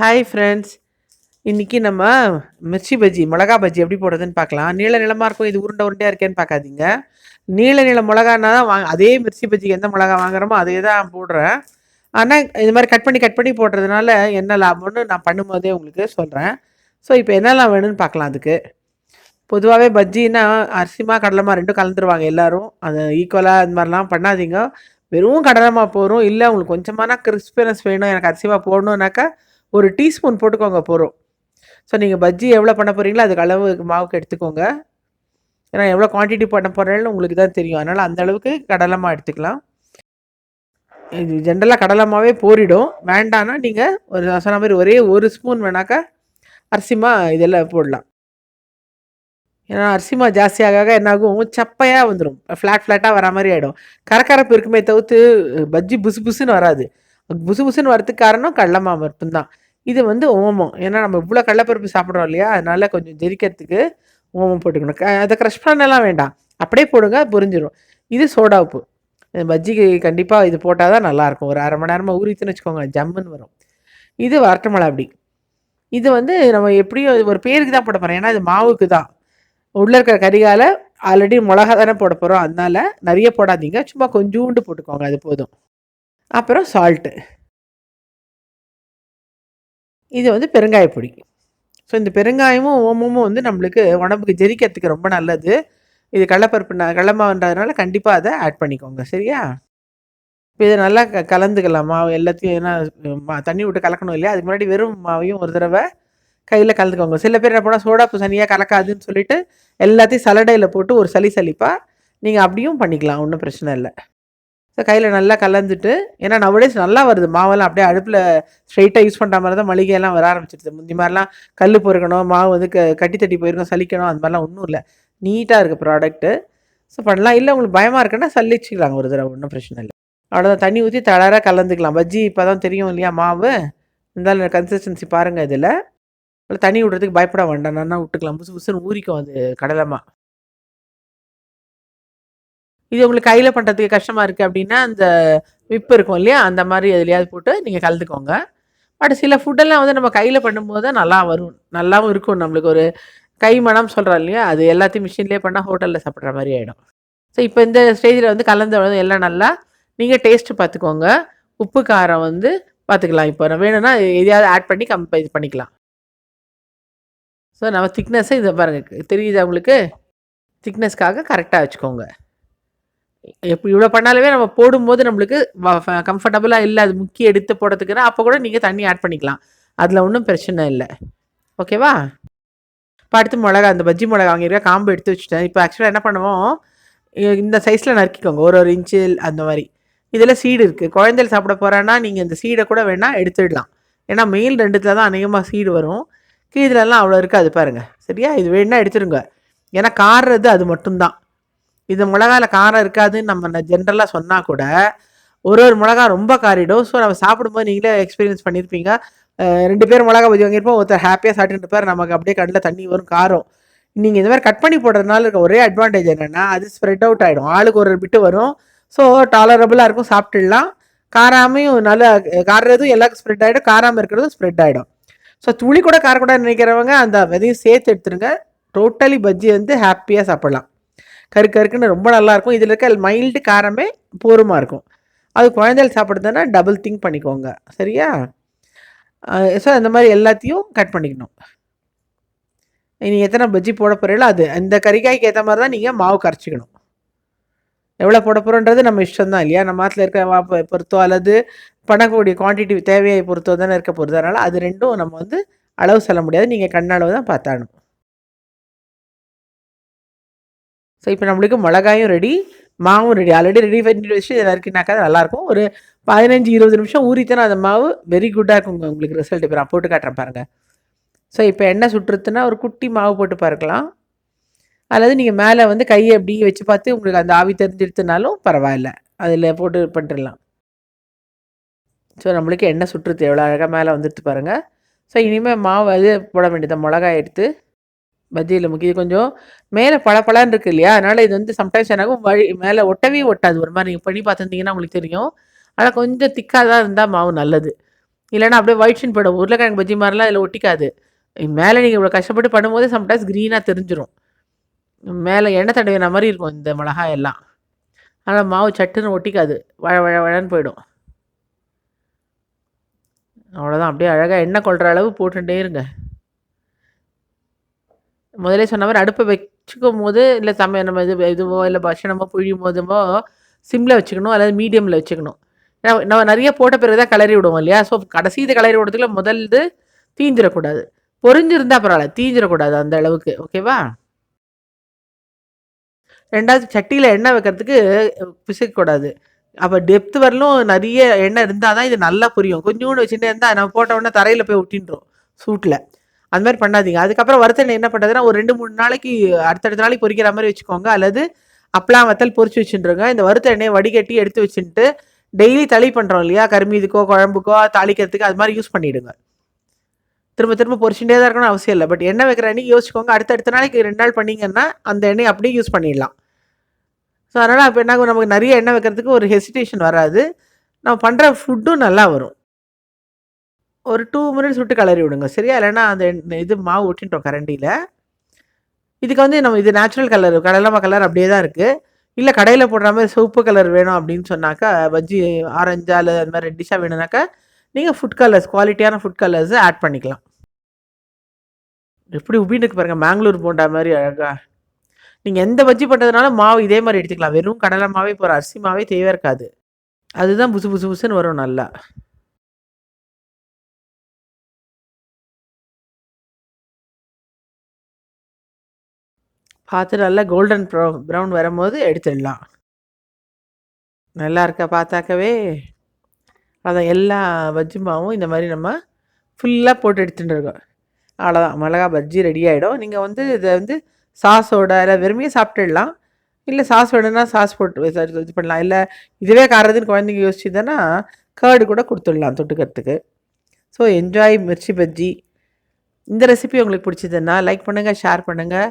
Hi friends இன்றைக்கி நம்ம மிர்ச்சி பஜ்ஜி மிளகா பஜ்ஜி எப்படி போடுறதுன்னு பார்க்கலாம். நீள நிலமாக இருக்கும் இது உருண்டை உருண்டையாக இருக்கேன்னு பார்க்காதீங்க. நீள நில மிளகானா தான் வாங்க அதே மிர்ச்சி பஜ்ஜிக்கு எந்த மிளகா வாங்குறோமோ அதே தான் போடுறேன். ஆனால் இது மாதிரி கட் பண்ணி கட் பண்ணி போடுறதுனால என்ன லாபம்னு நான் பண்ணும்போதே உங்களுக்கு சொல்கிறேன் ஸோ இப்போ என்னெல்லாம் வேணும்னு பார்க்கலாம் அதுக்கு. பொதுவாகவே பஜ்ஜின்னா அரிசிமா கடலைமா ரெண்டும் கலந்துருவாங்க எல்லோரும். அது ஈக்குவலாக இந்த மாதிரிலாம் பண்ணாதீங்க. வெறும் கடலைமா போகிறோம் இல்லை உங்களுக்கு கொஞ்சமான கிறிஸ்பினஸ் வேணும். எனக்கு அரிசிமா போடணுன்னாக்கா ஒரு டீஸ்பூன் போட்டுக்கோங்க போகிறோம் ஸோ நீங்கள் பஜ்ஜி எவ்வளோ பண்ண போகிறீங்களோ அதுக்கு அளவு மாவுக்கு எடுத்துக்கோங்க. ஏன்னா எவ்வளோ குவான்டிட்டி பண்ண போகிறேன்னு உங்களுக்கு தான் தெரியும். அதனால் அந்த அளவுக்கு கடலைமா எடுத்துக்கலாம். இது ஜென்ரலாக கடலைமாவே போரிடும். வேண்டான்னா நீங்கள் ஒரு சொன்ன மாதிரி ஒரே ஒரு ஸ்பூன் வேணாக்கா அரிசிமா இதெல்லாம் போடலாம். ஏன்னா அரிசிமா ஜாஸ்தியாக என்னாகும் சப்பையாக வந்துடும் ஃப்ளாட் ஃப்ளாட்டாக வர மாதிரி ஆகிடும் கரக்கரப்பு இருக்குமே தவிர்த்து பஜ்ஜி புசு புசுன்னு வராது. புசு புசுன்னு வரத்துக்கு காரணம் கடலமா மட்டும்தான். இது வந்து ஓமம். ஏன்னா நம்ம இவ்வளோ கடலப்பருப்பு சாப்பிட்றோம் இல்லையா? அதனால கொஞ்சம் ஜெரிக்கிறதுக்கு ஓமம் போட்டுக்கணும். க அதை க்ரஷ் பண்ணலாம் வேண்டாம். அப்படியே போடுங்க புரிஞ்சிடும் இது சோடா உப்பு. பஜ்ஜிக்கு கண்டிப்பாக இது போட்டால் தான் நல்லாயிருக்கும். ஒரு அரை மணி நேரமாக ஊறித்துன்னு வச்சுக்கோங்க ஜம்முன்னு வரும். இது வரட்டமலை அப்படி இது வந்து நம்ம எப்படியும் ஒரு பேருக்கு தான் போட போகிறோம் ஏன்னா இது மாவுக்கு தான். உள்ளே இருக்கிற கறிகால ஆல்ரெடி மிளகா தானே போட போகிறோம் அதனால நிறைய போடாதீங்க. சும்மா கொஞ்சோண்டு போட்டுக்கோங்க அது போதும். அப்புறம் சால்ட்டு இது வந்து பெருங்காய பொடி. ஸோ இந்த பெருங்காயமும் ஓமமும் வந்து நம்மளுக்கு உடம்புக்கு ஜெரிக்கிறதுக்கு ரொம்ப நல்லது. இது கடலப்பருப்பு ந கடலமாவுன்றதுனால கண்டிப்பாக அதை ஆட் பண்ணிக்கோங்க. சரியா? இப்போ இதை நல்லா க கலந்துக்கலாம். மாவு எல்லாத்தையும் ஏன்னா மா தண்ணி விட்டு கலக்கணும் இல்லையா? அதுக்கு முன்னாடி வெறும் மாவையும் ஒரு தடவை கையில் கலந்துக்கோங்க. சில பேர் என்ன போனால் சோடாப்பு சனியாக கலக்காதுன்னு சொல்லிட்டு எல்லாத்தையும் சலடையில் போட்டு ஒரு சளி சளிப்பாக நீங்கள் அப்படியும் பண்ணிக்கலாம். ஒன்றும் பிரச்சனை இல்லை. ஸோ கையில் நல்லா கலந்துட்டு ஏன்னா நவடேஸ் நல்லா வருது. மாவெல்லாம் அப்படியே அடுப்பில் ஸ்ட்ரைட்டாக யூஸ் பண்ணுற மாதிரி தான் மளிகையெல்லாம் வர ஆரம்பிச்சிருது. முந்தி மாதிரிலாம் கல் பொறுக்கணும் மாவு வந்து க கட்டி தட்டி போயிருக்கணும் சலிக்கணும் அந்த மாதிரிலாம் ஒன்றும் இல்லை. நீட்டாக இருக்குது ப்ராடக்ட்டு ஸோ பண்ணலாம். இல்லை உங்களுக்கு பயமாக இருக்குன்னா சல்லிச்சிக்கலாங்க ஒரு தடவை. ஒன்றும் பிரச்சனை இல்லை. அவ்வளோதான் தண்ணி ஊற்றி தளராக கலந்துக்கலாம். பஜ்ஜி இப்போ தான் தெரியும் இல்லையா மாவு? இருந்தாலும் கன்சிஸ்டன்சி பாருங்கள் இதில். தண்ணி விடுறதுக்கு பயப்பட வேண்டாம். நான் விட்டுக்கலாம். புசு புசுன்னு ஊறிக்கும் அது கடலமா. இது உங்களுக்கு கையில் பண்ணுறதுக்கு கஷ்டமாக இருக்குது அப்படின்னா அந்த விப்பு இருக்கும் இல்லையா? அந்த மாதிரி எதுலையாவது போட்டு நீங்கள் கலந்துக்கோங்க. பட் சில ஃபுட்டெல்லாம் வந்து நம்ம கையில் பண்ணும்போது தான் நல்லா வரும். நல்லாவும் இருக்கும். நம்மளுக்கு ஒரு கை மனம் சொல்கிறோம் இல்லையா? அது எல்லாத்தையும் மிஷின்லேயே பண்ணால் ஹோட்டலில் சாப்பிட்ற மாதிரி ஆகிடும் ஸோ இப்போ இந்த ஸ்டேஜில் வந்து கலந்து எல்லாம் நல்லா நீங்கள் டேஸ்ட்டு பார்த்துக்கோங்க. உப்பு காரம் வந்து பார்த்துக்கலாம். இப்போ வேணும்னா எதையாவது ஆட் பண்ணி கம் இது பண்ணிக்கலாம். ஸோ நம்ம திக்னஸ்ஸை இதை பாருங்கள் தெரியுது உங்களுக்கு? திக்னஸ்க்காக கரெக்டாக வச்சுக்கோங்க. இவ்வளோ பண்ணாலுமே நம்ம போடும்போது நம்மளுக்கு கம்ஃபர்டபுளாக இல்லை. அது முக்கிய எடுத்து போடுறதுக்குன்னா அப்போ கூட நீங்கள் தண்ணி ஆட் பண்ணிக்கலாம். அதில் ஒன்றும் பிரச்சனை இல்லை. ஓகேவா இப்போ அடுத்து மிளகா அந்த பஜ்ஜி மிளகா வாங்கியிருக்கா காம்பு எடுத்து வச்சுட்டேன். இப்போ ஆக்சுவலாக என்ன பண்ணுவோம்? இந்த சைஸில் நறுக்கிக்கோங்க. ஒரு ஒரு இன்ச்சு அந்த மாதிரி. இதில் சீடு இருக்குது குழந்தைகள் சாப்பிட போகிறேன்னா நீங்கள் இந்த சீடை கூட வேணால் எடுத்துடலாம். ஏன்னா மெயில் ரெண்டுத்தில் தான் அநேகமாக சீடு வரும். கீழெல்லாம் அவ்வளோ இருக்காது பாருங்கள் சரியா? இது வேணால் எடுத்துருங்க ஏன்னா காடுறது அது மட்டும்தான். இது மிளகால காரம் இருக்காதுன்னு நம்ம ஜென்ரலாக சொன்னால் கூட ஒரு ஒரு மிளகா ரொம்ப காரிடும். ஸோ நம்ம சாப்பிடும்போது நீங்களே எக்ஸ்பீரியன்ஸ் பண்ணியிருப்பீங்க ரெண்டு பேர் மிளகா பஜ்ஜி வாங்கியிருப்போம் ஒருத்தர் ஹாப்பியாக சாப்பிட்டு இருப்பார். நமக்கு அப்படியே கண்ணில் தண்ணி வரும் காரம். நீங்கள் இந்த மாதிரி கட் பண்ணி போடுறதுனால இருக்க ஒரே அட்வான்டேஜ் என்னென்னா அது ஸ்ப்ரெட் அவுட் ஆகிடும் ஆளுக்கு ஒரு பிட்டு வரும். ஸோ டாலரபுளாக இருக்கும் சாப்பிட்டுடலாம். காராமையும் நல்லா காரதும் எல்லாருக்கும் ஸ்ப்ரெட் ஆகிடும் காராமல் இருக்கிறதும் ஸ்ப்ரெட் ஆகிடும் ஸோ துளி கூட காரக்கூடாது நினைக்கிறவங்க அந்த விதையும் சேர்த்து எடுத்துருங்க. டோட்டலி பஜ்ஜி வந்து ஹாப்பியாக சாப்பிட்லாம். கரு கருக்குன்னு ரொம்ப நல்லாயிருக்கும் இதில் இருக்க மைல்டு காரமே போருமாக இருக்கும். அது குழந்தைகள் சாப்பிடுதுன்னா டபுள் திங்க் பண்ணிக்கோங்க. சரியா? ஸோ அந்த மாதிரி எல்லாத்தையும் கட் பண்ணிக்கணும். நீங்கள் எத்தனை பஜ்ஜி போட போகிறீங்களோ அது. அந்த கறிக்காய்க்கு ஏற்ற மாதிரி தான் நீங்கள் மாவு கரைச்சிக்கணும். எவ்வளோ போட போகிறோன்றது நம்ம இஷ்டம் தான் இல்லையா? நம்ம மாத்தில் இருக்க பொறுத்தோ அல்லது பண்ணக்கூடிய குவான்டிட்டி தேவையை பொறுத்தோ தானே இருக்க பொறுத்தோ அதனால் அது ரெண்டும் நம்ம வந்து அளவு சொல்ல முடியாது. நீங்கள் கண்ணளவு தான் பார்த்தாணும் ஸோ இப்போ நம்மளுக்கு மிளகாயும் ரெடி மாவும் ரெடி ஆல்ரெடி ரெடி பண்ணி வச்சு இதை இருக்குனாக்கா நல்லாயிருக்கும். ஒரு பதினஞ்சு இருபது நிமிஷம் ஊறித்தனா அந்த மாவு வெரி குட்டாக இருக்கும் உங்களுக்கு ரிசல்ட் இப்போ நான் போட்டு காட்டுறேன் பாருங்கள் ஸோ இப்போ எண்ணெய் சுட்டுறதுன்னா ஒரு குட்டி மாவு போட்டு பார்க்கலாம் அல்லது நீங்கள் மேலே வந்து கையை அப்படியே வச்சு பார்த்து உங்களுக்கு அந்த ஆவி தெரிஞ்சிருத்துனாலும் பரவாயில்ல. அதில் போட்டு பண்ணிடலாம். ஸோ நம்மளுக்கு எண்ணெய் சுற்றுறது எவ்வளோ அழகாக மேலே வந்துட்டு பாருங்கள் ஸோ இனிமேல் மாவு அது போட வேண்டியது மிளகாய் எடுத்து பஜ்ஜியில் முக்கிய கொஞ்சம் மேலே பழப்பழன்னு இருக்குது இல்லையா? அதனால் இது வந்து சம்டைம்ஸ் எனக்கும் வழி மேலே ஒட்டவே ஒட்டாது. ஒரு மாதிரி நீங்கள் பண்ணி பார்த்துருந்தீங்கன்னா உங்களுக்கு தெரியும். ஆனால் கொஞ்சம் திக்காக தான் இருந்தால் மாவு நல்லது. இல்லைன்னா அப்படியே ஒயிட் ஷீன் போயிடும். உருளைக்கிழங்கு பஜ்ஜி மாதிரிலாம் இதில் ஒட்டிக்காது. மேலே நீங்கள் இவ்வளோ கஷ்டப்பட்டு பண்ணும்போது சம்டைம்ஸ் க்ரீனாக தெரிஞ்சிடும் மேலே எண்ணெய் தடவின மாதிரி இருக்கும் இந்த மிளகாய் எல்லாம். ஆனால் மாவு சட்டுன்னு ஒட்டிக்காது. வழ வழ வழன்னு போயிடும். அவ்வளோதான் அப்படியே அழகாக எண்ணெய் கொள்கிற அளவு போட்டுகிட்டே இருங்க. முதலே சொன்ன மாதிரி அடுப்பை வச்சுக்கும் போது இல்லை சமையல் நம்ம இது இதுவோ இல்லை பட்சணமோ புழியும் போதுமோ சிம்மில் வச்சுக்கணும் அல்லது மீடியமில் வச்சுக்கணும். ஏன்னா நம்ம நிறைய போட்ட பிறகு தான் கிளறி விடுவோம் இல்லையா? ஸோ கடைசி இது கிளறி விடுறதுக்குள்ள முதல் இது தீஞ்சிடக்கூடாது பொறிஞ்சிருந்தால் பரவாயில்ல தீஞ்சிடக்கூடாது அந்த அளவுக்கு ஓகேவா? ரெண்டாவது சட்டியில் எண்ணெய் வைக்கிறதுக்கு பிசைக்கக்கூடாது. அப்போ டெப்த் வரலும் நிறைய எண்ணெய் இருந்தால் தான் இது நல்லா புரியும். கொஞ்சோண்டு வச்சுட்டே இருந்தால் நம்ம போட்ட உடனே தரையில் போய் ஒட்டின்றோம் சூட்டில் அந்த மாதிரி பண்ணாதீங்க. அதுக்கப்புறம் வறுத்த எண்ணெய் என்ன பண்ணுறதுன்னா ஒரு ரெண்டு மூணு நாளைக்கு அடுத்தடுத்த நாளைக்கு பொரிக்கிற மாதிரி வச்சுக்கோங்க. அல்லது அப்பலாம் வத்தல் பொரிச்சு வச்சுட்டுருங்க. இந்த வறுத்த எண்ணெயை வடிகட்டி எடுத்து வச்சுட்டு டெய்லி தளி பண்ணுறோம் இல்லையா? கருமீதுக்கோ குழம்புக்கோ தாளிக்கிறதுக்கு அது மாதிரி யூஸ் பண்ணிவிடுங்க திரும்ப திரும்ப பொறிச்சுட்டே தான் இருக்கணும்னு அவசியம் இல்லை. பட் எண்ணெய் வைக்கிற அன்னைக்கு யோசிச்சுக்கோங்க. அடுத்தடுத்த நாளைக்கு ரெண்டு நாள் பண்ணிங்கன்னா அந்த எண்ணெய் அப்படியே யூஸ் பண்ணிடலாம். ஸோ அதனால் அப்போ என்ன நமக்கு நிறைய எண்ணெய் வைக்கிறதுக்கு ஒரு ஹெசிடேஷன் வராது. நம்ம பண்ணுற ஃபுட்டும் நல்லா வரும். ஒரு டூ மினிட்ஸ் விட்டு கிளறி விடுங்க. சரியா? இல்லைன்னா அந்த இது மாவு ஒட்டின்றோம் கரண்டியில். இதுக்கு வந்து நம்ம இது நேச்சுரல் கலர் கடலமா கலர் அப்படியே தான் இருக்குது இல்லை கடையில் போடுற மாதிரி சிவப்பு கலர் வேணும் அப்படின்னு சொன்னாக்கா பஜ்ஜி ஆரஞ்சா இல்லை அந்த மாதிரி ரெட்டிஷாக வேணும்னாக்கா நீங்கள் ஃபுட் கலர்ஸ் குவாலிட்டியான ஃபுட் கலர்ஸை ஆட் பண்ணிக்கலாம். எப்படி உபின்னு இருக்கு பாருங்க மேங்களூர் போண்டா மாதிரி அழகாக நீங்கள் எந்த பஜ்ஜி பண்ணுறதுனால மாவு இதே மாதிரி எடுத்துக்கலாம். வெறும் கடலை மாவே இப்போ ஒரு அரிசி மாவே தேவை இருக்காது. அதுதான் புசு புசு புசுன்னு வரும் நல்லா. பார்த்து நல்லா கோல்டன் ப்ரௌ ப்ரௌன் வரும்போது எடுத்துடலாம். நல்லா இருக்கா பார்த்தாக்கவே? அதான் எல்லா பஜ்ஜி மாவும் இந்த மாதிரி நம்ம ஃபுல்லாக போட்டு எடுத்துகிட்டு இருக்கோம். அவ்வளோதான் மிளகா பஜ்ஜி ரெடி ஆகிடும் நீங்கள் வந்து இதை வந்து சாஸோட இல்லை வெறுமையே சாப்பிட்டுடலாம். இல்லை சாஸ் வேணும்னா சாஸ் போட்டு இது பண்ணலாம். இல்லை இதுவே காரதுன்னு குழந்தைங்க யோசிச்சுதுன்னா கேர்டு கூட கொடுத்துடலாம் தொட்டுக்கிறதுக்கு. ஸோ என்ஜாய் மிர்ச்சி பஜ்ஜி இந்த ரெசிபி உங்களுக்கு பிடிச்சதுன்னா லைக் பண்ணுங்கள் ஷேர் பண்ணுங்கள்